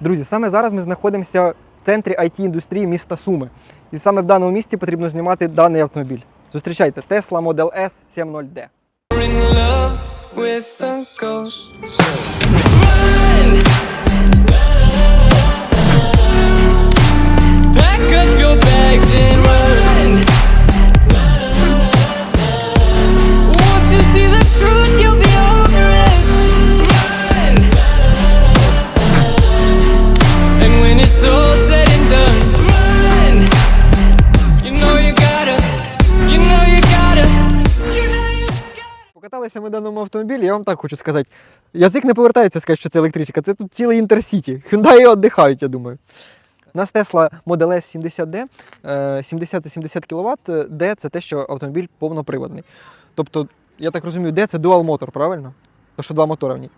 Друзі, саме зараз ми знаходимося в центрі it індустрії міста Суми. І саме в даному місці потрібно знімати даний автомобіль. Зустрічайте Tesla Model S 70D. in love with a ghost. So run. Pack up your bags and run. Даному автомобілі, я вам так хочу сказати. Язик не повертається сказати, що це електричка, це тут цілий інтерсіті. Hyundai віддихають, я думаю. У нас Tesla Model S 70D, е, 70 і 70 кВт, D це те, що автомобіль повноприводний. Тобто, я так розумію, D це dual мотор, правильно? То що два мотори в ній.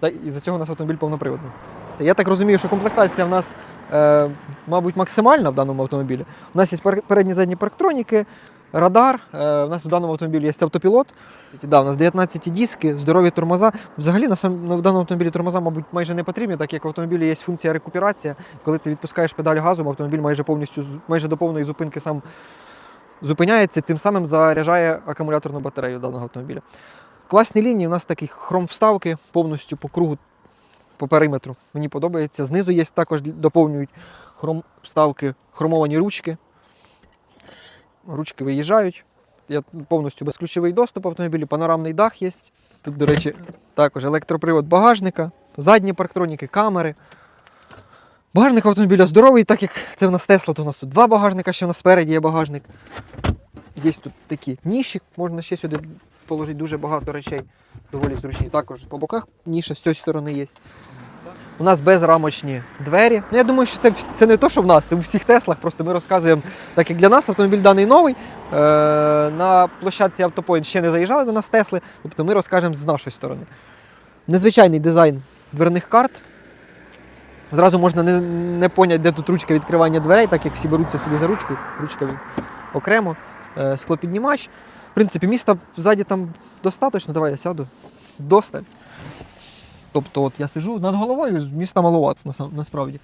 Та і за цього у нас автомобіль повноприводний. Це, я так розумію, що комплектація в нас, е, мабуть, максимальна в даному автомобілі. У нас є передні задні парктроніки, радар. Е, у нас в даному автомобілі є автопілот. Да, у нас 19 диски, здорові тормоза. Взагалі на на в даному автомобілі тормоза, мабуть, майже не потрібні, так як в автомобілі є функція рекуперація. Коли ти відпускаєш педаль газу, автомобіль майже повністю майже до повної зупинки сам зупиняється, цим самим заряджає акумуляторну батарею даного автомобіля. Класні лінії, у нас такі хром вставки повністю по кругу, по периметру. Мені подобається. Знизу є також доповнюють хром вставки, хромовані ручки. Ручки виїжджають. Я повністю безключовий доступ автомобілі, панорамний дах є. Тут, до речі, також електропривод багажника, задні парктроніки, камери. Багажник автомобіля здоровий, так як це в нас Тесла, то у нас тут два багажника, ще в нас спереді є багажник. Є тут такі ніші, можна ще сюди положити дуже багато речей, доволі зручні. Також по боках ніша з цієї сторони є. У нас безрамочні двері. Ну, я думаю, що це, це не то, що в нас, це у всіх Теслах. Просто ми розказуємо, так як для нас автомобіль даний новий. Е, на площадці Автопоінт ще не заїжджали до нас Тесли, тобто ми розкажемо з нашої сторони. Незвичайний дизайн дверних карт. Зразу можна не, не поняти, де тут ручка відкривання дверей, так як всі беруться сюди за ручку, ручка окремо, е, склопіднімач. В принципі, міста ззаді там достатньо, давай я сяду. Досталь. Тобто, от я сижу над головою, міста маловато насправді.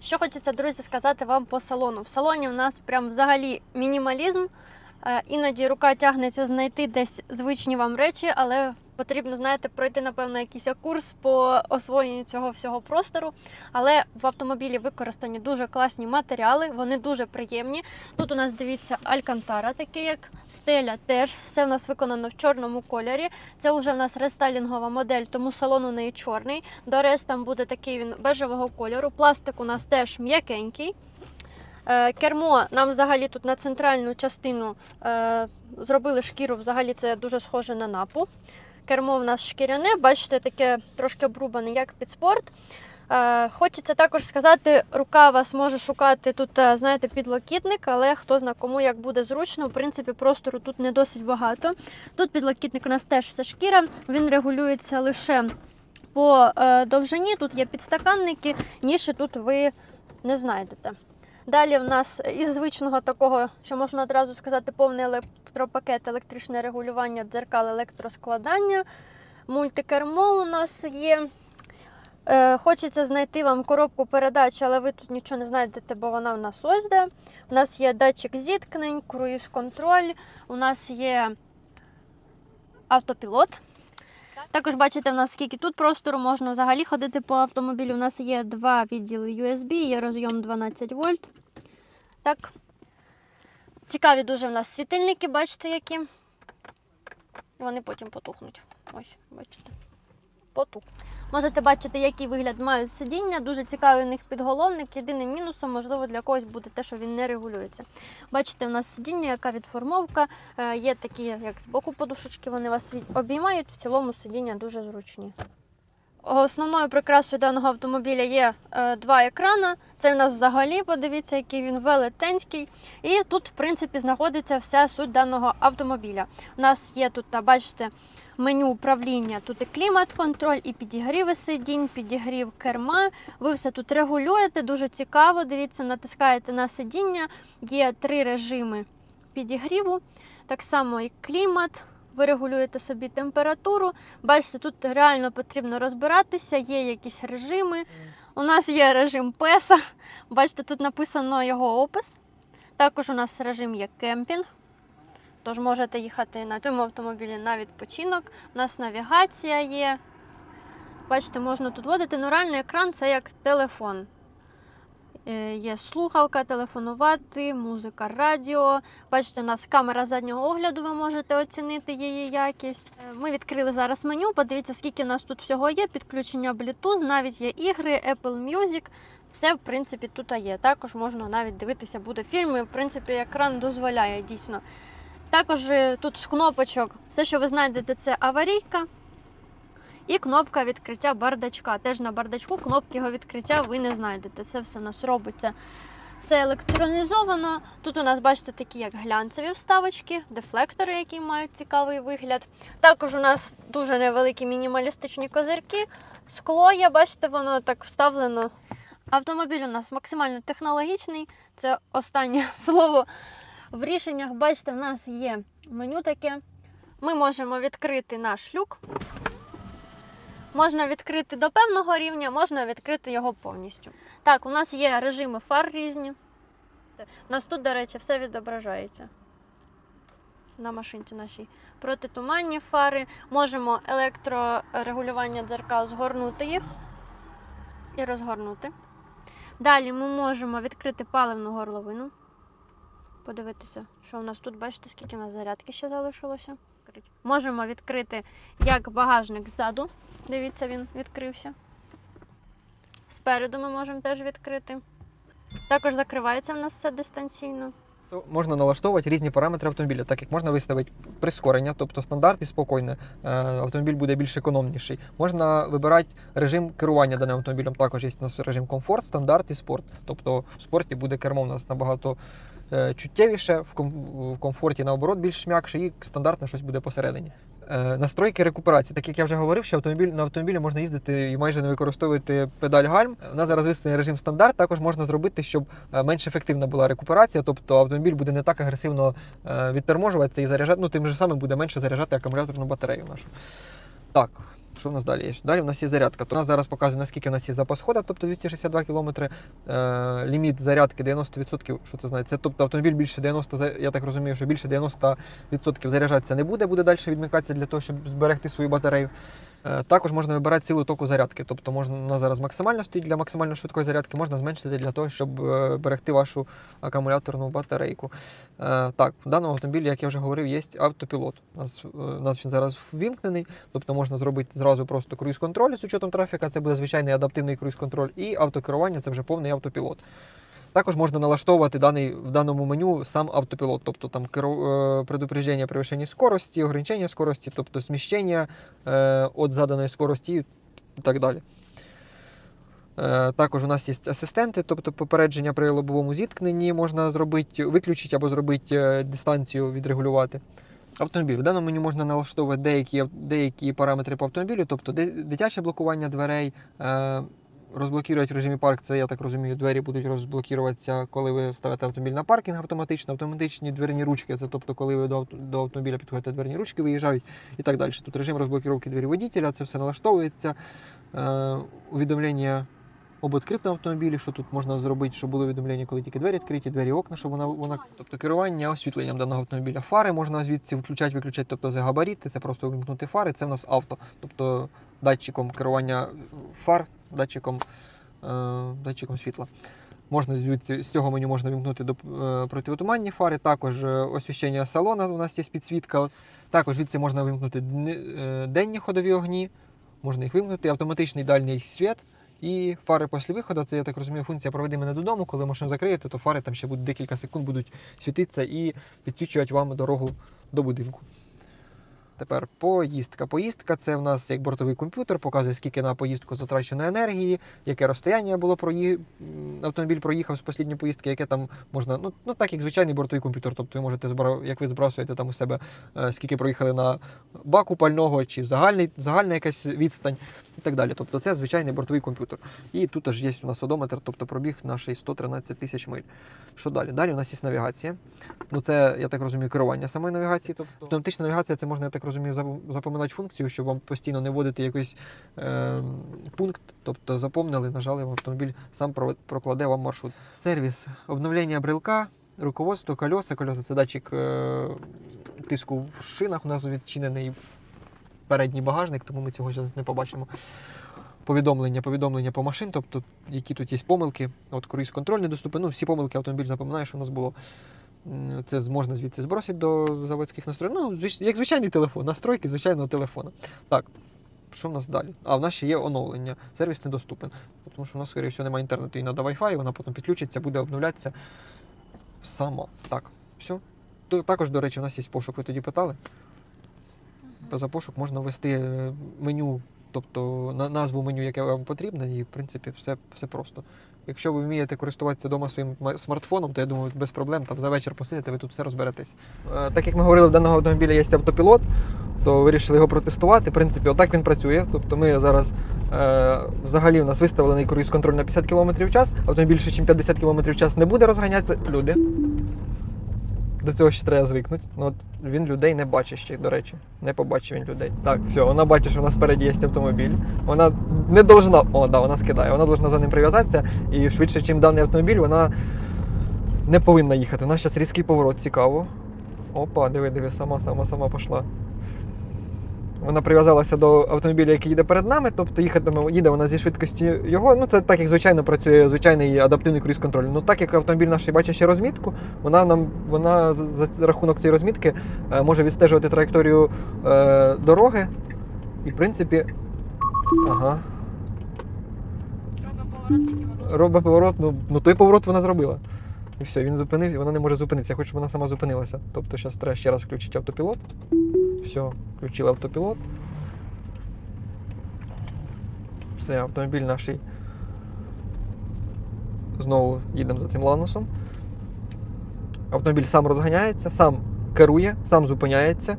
Що хочеться, друзі, сказати вам по салону. В салоні в нас прям взагалі мінімалізм. Е, Іноді рука тягнеться знайти десь звичні вам речі, але потрібно, знаєте, пройти, напевно, якийсь курс по освоєнню цього всього простору. Але в автомобілі використані дуже класні матеріали, вони дуже приємні. Тут у нас дивіться алькантара, таке як стеля, теж все в нас виконано в чорному кольорі. Це вже в нас рестайлінгова модель, тому салон у неї чорний. Дорес там буде такий він бежевого кольору. Пластик у нас теж м'якенький. Е, Кермо нам взагалі тут на центральну частину е, зробили шкіру, взагалі це дуже схоже на напу. Кермо в нас шкіряне, бачите, таке трошки обрубане, як під спорт. Е, Хочеться також сказати, рука вас може шукати тут, е, знаєте, підлокітник, але хто зна кому як буде зручно. В принципі, простору тут не досить багато. Тут підлокітник у нас теж все шкіра, він регулюється лише по е, довжині. Тут є підстаканники, ніші тут ви не знайдете. Далі в нас із звичного такого, що можна одразу сказати, повний електропакет, електричне регулювання, дзеркал, електроскладання, мультикермо у нас є. Е, хочеться знайти вам коробку передач, але ви тут нічого не знайдете, бо вона в нас ось де. У нас є датчик зіткнень, круїз-контроль, у нас є автопілот. Також бачите, в нас скільки тут простору можна взагалі ходити по автомобілю. У нас є два відділи USB, є розйом 12 вольт. Так. Цікаві дуже в нас світильники, бачите, які. Вони потім потухнуть. Ось, бачите. Потух. Можете бачити, який вигляд мають сидіння. Дуже цікавий у них підголовник. Єдиним мінусом, можливо, для когось буде те, що він не регулюється. Бачите, у нас сидіння, яка відформовка. Е, Є такі, як з боку подушечки, вони вас обіймають. В цілому сидіння дуже зручні. Основною прикрасою даного автомобіля є е, два екрана. Це у нас взагалі, подивіться, який він велетенський. І тут, в принципі, знаходиться вся суть даного автомобіля. У нас є тут, та, бачите, меню управління. Тут і клімат-контроль, і підігріви сидінь, підігрів керма. Ви все тут регулюєте, дуже цікаво. Дивіться, натискаєте на сидіння. Є три режими підігріву, так само і клімат. Ви регулюєте собі температуру. Бачите, тут реально потрібно розбиратися, є якісь режими. У нас є режим песа. Бачите, тут написано його опис. Також у нас режим є кемпінг. Тож можете їхати на цьому автомобілі на відпочинок. У нас навігація є. Бачите, можна тут водити. Ну, реальний екран це як телефон. Е, Є слухавка, телефонувати, музика, радіо. Бачите, у нас камера заднього огляду, ви можете оцінити її якість. Е, Ми відкрили зараз меню. Подивіться, скільки у нас тут всього є. Підключення Bluetooth, навіть є ігри, Apple Music. Все, в принципі, тут є. Також можна навіть дивитися буде фільми. В принципі, екран дозволяє дійсно. Також е, тут з кнопочок, все, що ви знайдете, це аварійка. І кнопка відкриття бардачка. Теж на бардачку кнопки його відкриття ви не знайдете. Це все у нас робиться. Все електронізовано. Тут у нас, бачите, такі як глянцеві вставочки, дефлектори, які мають цікавий вигляд. Також у нас дуже невеликі мінімалістичні козирки. Скло є, бачите, воно так вставлено. Автомобіль у нас максимально технологічний. Це останнє слово в рішеннях. Бачите, в нас є меню таке. Ми можемо відкрити наш люк. Можна відкрити до певного рівня, можна відкрити його повністю. Так, у нас є режими фар різні. У нас тут, до речі, все відображається. На машинці нашій. Протитуманні фари. Можемо електрорегулювання дзеркал згорнути їх і розгорнути. Далі ми можемо відкрити паливну горловину. Подивитися, що у нас тут, бачите, скільки у нас зарядки ще залишилося. Можемо відкрити як багажник ззаду. Дивіться, він відкрився. Спереду ми можемо теж відкрити. Також закривається в нас все дистанційно. То можна налаштовувати різні параметри автомобіля, так як можна виставити прискорення, тобто стандарт і спокійне, е, автомобіль буде більш економніший. Можна вибирати режим керування даним автомобілем. Також є у нас режим комфорт, стандарт і спорт. Тобто в спорті буде кермо у нас набагато чуттєвіше, в комфорті наоборот більш м'якше, і стандартне щось буде посередині. Е, Настройки рекуперації, так як я вже говорив, що автомобіль на автомобілі можна їздити і майже не використовувати педаль гальм. У нас зараз виставлений режим стандарт. Також можна зробити, щоб е, менш ефективна була рекуперація, тобто автомобіль буде не так агресивно е, відторможуватися і заряджати. Ну тим же самим буде менше заряджати акумуляторну батарею нашу. Так. Що в нас далі є? Далі в нас є зарядка. То у нас зараз показує, наскільки в нас є запас хода, тобто 262 км. Е, ліміт зарядки 90%. Що це знає? Це тобто автомобіль більше 90, за- я так розумію, що більше 90% заряджатися не буде, буде далі відмикатися для того, щоб зберегти свою батарею. Е, Також можна вибирати цілу току зарядки. Тобто можна нас зараз максимально стоїть для максимально швидкої зарядки, можна зменшити для того, щоб е, берегти вашу акумуляторну батарейку. Е, Так, в даному автомобілі, як я вже говорив, є автопілот. У нас, е, у нас він зараз ввімкнений, тобто можна зробити зразу просто круїз-контроль з учетом трафіка, це буде звичайний адаптивний круїз-контроль, і автокерування це вже повний автопілот. Також можна налаштовувати даний, в даному меню сам автопілот, тобто там керу, е, предупреждення перевищення скорості, ограничення скорості, тобто зміщення е, від заданої скорості і так далі. Е, також у нас є асистенти, тобто попередження при лобовому зіткненні можна зробити, виключити або зробити е, дистанцію відрегулювати. Автомобіль. В даному меню можна налаштовувати деякі, деякі параметри по автомобілю, тобто дитяче блокування дверей, е, розблокувати в режимі парк. Це, я так розумію, двері будуть розблокуватися, коли ви ставите автомобіль на паркінг автоматично, автоматичні дверні ручки, це тобто, коли ви до, до автомобіля підходите, дверні ручки виїжджають і так далі. Тут режим розблокування двері водителя, це все налаштовується. Е, увідомлення об відкритому автомобілі, що тут можна зробити, щоб було повідомлення, коли тільки двері відкриті, двері окна, щоб вона, вона тобто керування освітленням даного автомобіля. Фари можна звідси включати, виключати, тобто за габарити, це просто увімкнути фари, це в нас авто, тобто датчиком керування фар, датчиком, е, датчиком світла. Можна звідси з цього меню можна вімкнути до е, противотуманні фари, також е, освіщення салона, у нас є підсвітка. Також звідси можна вимкнути е, денні ходові огні, можна їх вимкнути, автоматичний дальній світ. І фари після виходу, це я так розумію, функція проведи мене додому. Коли машину закриєте, то фари там ще будуть декілька секунд будуть світитися і підсвічувати вам дорогу до будинку. Тепер поїздка. Поїздка це в нас як бортовий комп'ютер, показує, скільки на поїздку затрачено енергії, яке розстояння було прої... м, автомобіль проїхав з останньої поїздки, яке там можна. Ну, ну так як звичайний бортовий комп'ютер. Тобто ви можете збира... як ви збрасуєте там у себе, е, скільки проїхали на баку пального чи загальний, загальна якась відстань. І так далі. Тобто це звичайний бортовий комп'ютер. І тут аж є у нас одометр, тобто пробіг наш 113 тисяч миль. Що далі? Далі у нас є навігація. Ну це, я так розумію, керування самої навігації. Тобто автоматична навігація це можна, я так розумію, зап- запоминати функцію, щоб вам постійно не вводити якийсь е, пункт. Тобто запомнили, нажали в автомобіль, сам про- прокладе вам маршрут. Сервіс обновлення брелка, руководство, кольоса. Кольоса це датчик е, тиску в шинах. У нас відчинений передній багажник, тому ми цього зараз не побачимо. Повідомлення, повідомлення по машин, тобто які тут є помилки. От круїз контроль недоступний. Ну, всі помилки автомобіль запам'ятає, що у нас було. Це можна звідси збросити до заводських настроїв. Ну, як звичайний телефон, настройки звичайного телефона. Так, що в нас далі? А в нас ще є оновлення. Сервіс недоступен. Тому що в нас, скоріше всього, немає інтернету і треба Wi-Fi, вона потім підключиться, буде обновлятися само. Так, все. Також, до речі, у нас є пошук, ви тоді питали. За пошук можна ввести е, меню, тобто на назву меню, яке вам потрібно, і в принципі все, все просто. Якщо ви вмієте користуватися вдома своїм смартфоном, то я думаю, без проблем там за вечір посидите, ви тут все розберетесь. Е, Так як ми говорили, в даного автомобіля є автопілот, то вирішили його протестувати. В принципі, отак він працює. Тобто ми зараз е, взагалі у нас виставлений круїз контроль на 50 км в час, автомобіль більше, ніж 50 км в час не буде розганятися. Люди. До цього ще треба звикнути. Ну, от він людей не бачить ще, до речі. Не побачив він людей. Так, все, вона бачить, що в нас спереді є автомобіль. Вона не должна. О, да, вона скидає. Вона должна за ним прив'язатися. І швидше, ніж даний автомобіль, вона не повинна їхати. У нас зараз різкий поворот, цікаво. Опа, диви, диви, сама, сама, сама пішла. Вона прив'язалася до автомобіля, який їде перед нами, тобто їхатиме, їде вона зі швидкості його. Ну, це так, як звичайно працює звичайний адаптивний круїз контроль. Ну так як автомобіль наш бачить ще розмітку, вона нам вона за рахунок цієї розмітки е, може відстежувати траєкторію е, дороги. І, в принципі, ага, робить поворот, ну, ну той поворот вона зробила. І все, він зупинився, вона не може зупинитися. Я хочу, щоб вона сама зупинилася. Тобто зараз треба ще раз включити автопілот. Все, включили автопілот. Все, автомобіль наш знову їдемо за цим ланусом. Автомобіль сам розганяється, сам керує, сам зупиняється.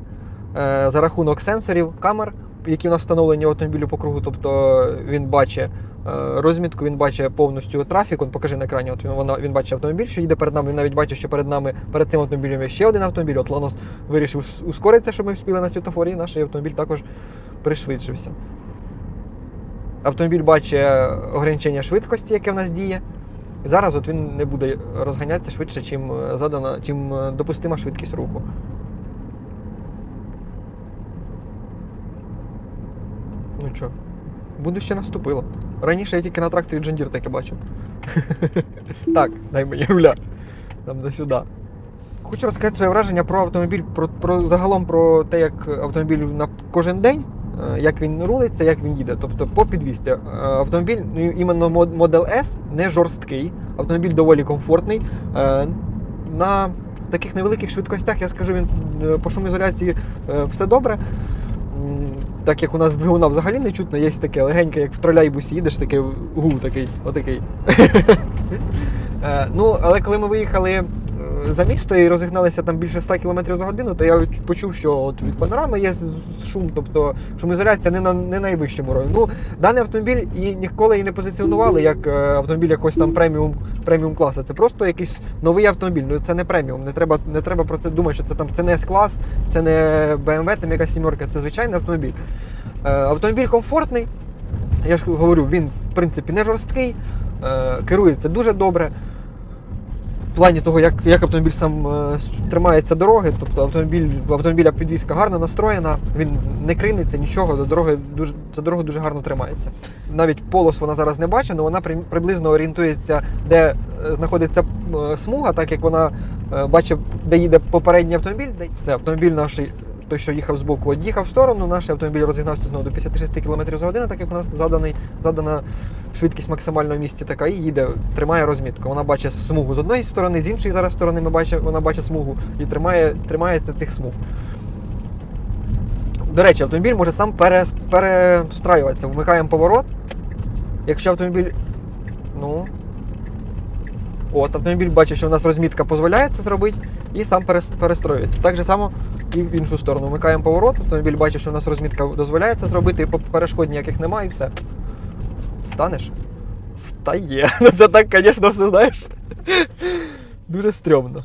Е, за рахунок сенсорів, камер, які у нас встановлені в автомобілю по кругу, тобто він бачить е, розмітку, він бачить повністю трафік. Он покажи на екрані. От він, він бачить автомобіль, що їде перед нами. Він навіть бачить, що перед нами перед цим автомобілем є ще один автомобіль. От Ланос вирішив ускоритися, щоб ми вспіли на світофорі, і наш автомобіль також пришвидшився. Автомобіль бачить ограничення швидкості, яке в нас діє. Зараз от він не буде розганятися швидше, чим е, задана, чим е, допустима швидкість руху. Ну що, будуще наступило. Раніше я тільки на тракторі Джондір таке бачив. так, дай мені руля. Там до сюди. Хочу розказати своє враження про автомобіль, про, про загалом про те, як автомобіль на кожен день, е, як він рулиться, як він їде. Тобто по підвісті. Е, Автомобіль, ну, іменно Model S, не жорсткий, автомобіль доволі комфортний. Е, На таких невеликих швидкостях, я скажу, він по шумоізоляції все добре. Так як у нас двигуна взагалі не чутно, є таке легеньке, як в тролейбусі їдеш, таке гул такий, отакий. Е, Ну, але коли ми виїхали за місто і розігналися там більше 100 км за годину, то я почув, що от від панорами є шум, тобто шумоізоляція не на не найвищому рівні. Ну, даний автомобіль і ніколи і не позиціонували як е, автомобіль якогось там преміум, преміум класу. Це просто якийсь новий автомобіль. Ну це не преміум. Не треба, не треба про це думати, що це там це не С-клас, це не BMW, там якась сімерка, це звичайний автомобіль. Е, Автомобіль комфортний. Я ж говорю, він в принципі не жорсткий, е, керується дуже добре. Плані того, як, як автомобіль сам е, тримається дороги, тобто автомобіль, автомобіля підвізка гарно настроєна, він не криниться, нічого, до дороги дуже, за дорогу дуже гарно тримається. Навіть полос вона зараз не бачить, але вона при- приблизно орієнтується, де е, знаходиться е, смуга, так як вона бачить, де їде попередній автомобіль. Де... Все, автомобіль наш, той, що їхав з боку, їхав в сторону, наш автомобіль розігнався знову до 56 км за годину, так як у нас заданий, задана швидкість максимальна в місті така, і їде, тримає розмітку. Вона бачить смугу з одної сторони, з іншої зараз сторони ми бачимо, вона бачить смугу і тримає, тримається цих смуг. До речі, автомобіль може сам пере, перестраюватися. Вмикаємо поворот. Якщо автомобіль. Ну. От, автомобіль бачить, що в нас розмітка дозволяє це зробити, і сам перестроюється. Так же само і в іншу сторону. Вмикаємо поворот, автомобіль бачить, що в нас розмітка дозволяє це зробити, і перешкод ніяких немає, і все. Станеш? Стає. Ну це так, звісно, все знаєш. Дуже стрьомно.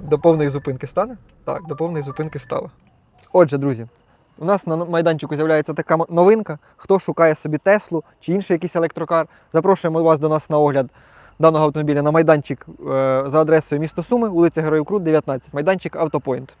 До повної зупинки стане? Так, до повної зупинки стало. Отже, друзі, у нас на майданчику з'являється така новинка. Хто шукає собі Теслу чи інший якийсь електрокар, запрошуємо вас до нас на огляд даного автомобіля на майданчик е, за адресою місто Суми, вулиця Героїв Крут, 19, майданчик Автопоінт.